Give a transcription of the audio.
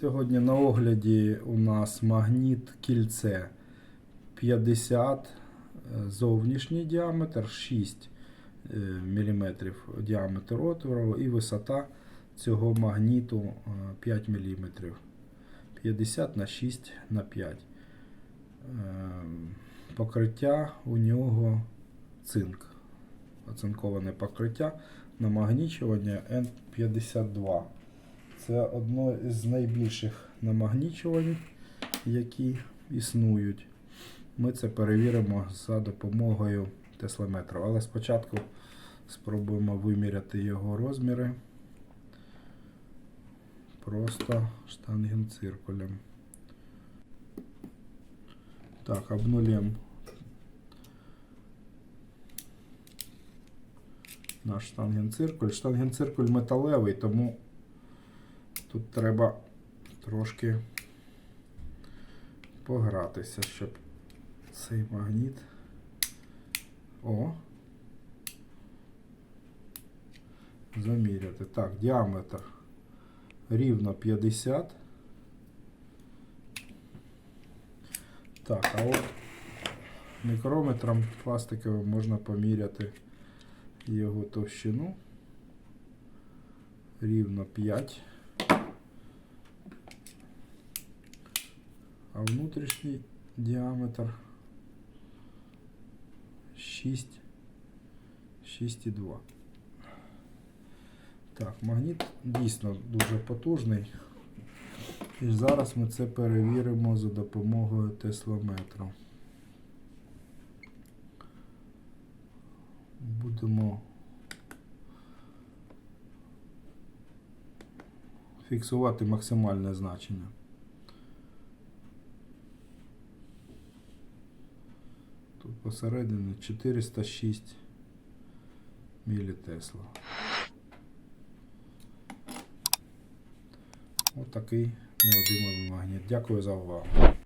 Сьогодні на огляді у нас магніт кільце 50 е, зовнішній діаметр, 6 мм діаметр отвору і висота цього магніту е, 5 мм. 50 на 6 на 5. Е, Покриття у нього цинк. Оцинковане покриття намагнічування N52. Це одно з найбільших намагнічувань, які існують. Ми це перевіримо за допомогою теслометра. Але спочатку спробуємо виміряти його розміри просто штангенциркулем. Так, обнулем наш штангенциркуль. Штангенциркуль металевий, тому тут треба трошки погратися, щоб цей магніт. О! Заміряти. Так, діаметр рівно 50. Так, а от мікрометром пластиковим можна поміряти його товщину. Рівно 5. А внутрішній діаметр 6, 6,2. Так, магніт дійсно дуже потужний. І зараз ми це перевіримо за допомогою теслометру. Будемо фіксувати максимальне значення. Тут посередині 406 мілітесла. Отакий неодимовий магніт. Дякую за увагу.